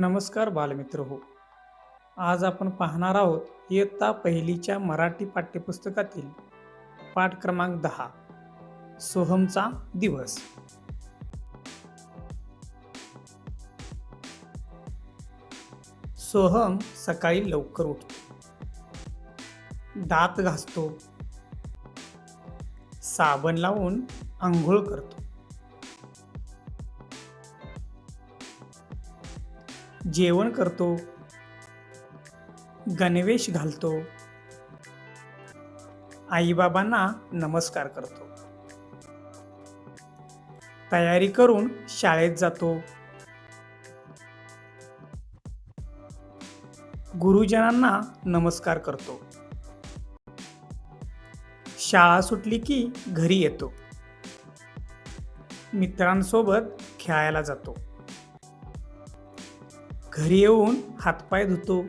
नमस्कार बालमित्र हो. आज आपण पाहणार आहोत इयत्ता पहिलीच्या मराठी पाठ्यपुस्तकातील पाठ क्रमांक दहा सोहमचा दिवस. सोहम सकाळी लवकर उठतो. दात घासतो. साबण लावून आंघोळ करतो. जेवण करतो गणवेश घालतो आईबाबांना नमस्कार करतो. तयारी करून शाळेत जातो. गुरुजनांना नमस्कार करतो. शाळा सुटली की घरी येतो. मित्रांसोबत खेळायला जातो. घरी येऊन हातपाय धुतो.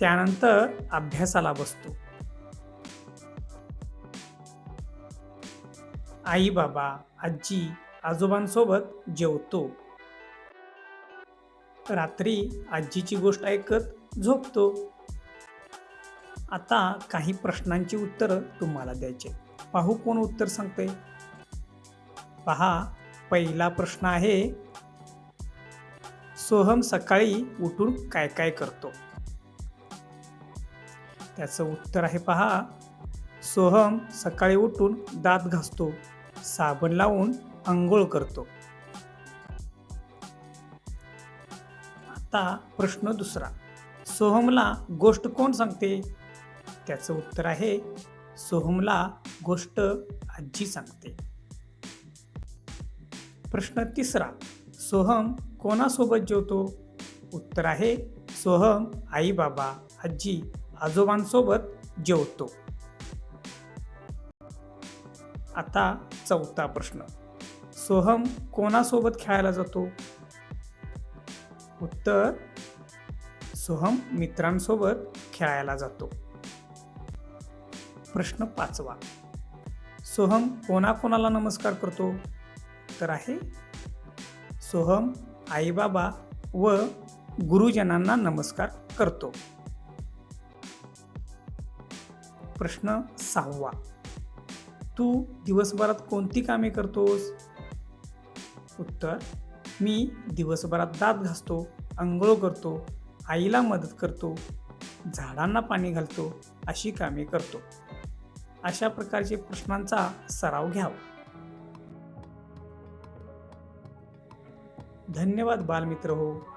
त्यानंतर अभ्यासाला बसतो. आई बाबा आजी आजोबांसोबत जेवतो. रात्री आजीची गोष्ट ऐकत झोपतो. आता काही प्रश्नांची उत्तरं तुम्हाला द्यायचे पाहू कोण उत्तर सांगते पहा पहिला प्रश्न आहे सोहम सकाळी उठून काय काय करतो? त्याचं उत्तर आहे पहा. सोहम सकाळी उठून दात घासतो साबण लावून आंघोळ करतो. आता प्रश्न दुसरा. सोहमला गोष्ट कोण सांगते? त्याचं उत्तर आहे सोहमला गोष्ट आजी सांगते. प्रश्न तिसरा. सोहम कोणासोबत जेवतो? उत्तर आहे सोहम आई बाबा आजी आजोबांसोबत जेवतो. आता चौथा प्रश्न. सोहम कोणासोबत खेळायला जातो? उत्तर सोहम मित्रांसोबत खेळायला जातो. प्रश्न पाचवा. सोहम कोणाकोणाला नमस्कार करतो? तर आहे सोहम आईबाबा व गुरुजनांना नमस्कार करतो. प्रश्न सहावा. तू दिवसभरात कोणती कामे करतोस? उत्तर मी दिवसभरात दात घासतो आंघोळ करतो आईला मदत करतो झाडांना पाणी घालतो अशी कामे करतो. अशा प्रकारचे प्रश्नांचा सराव घ्यावा. धन्यवाद बालमित्र हो।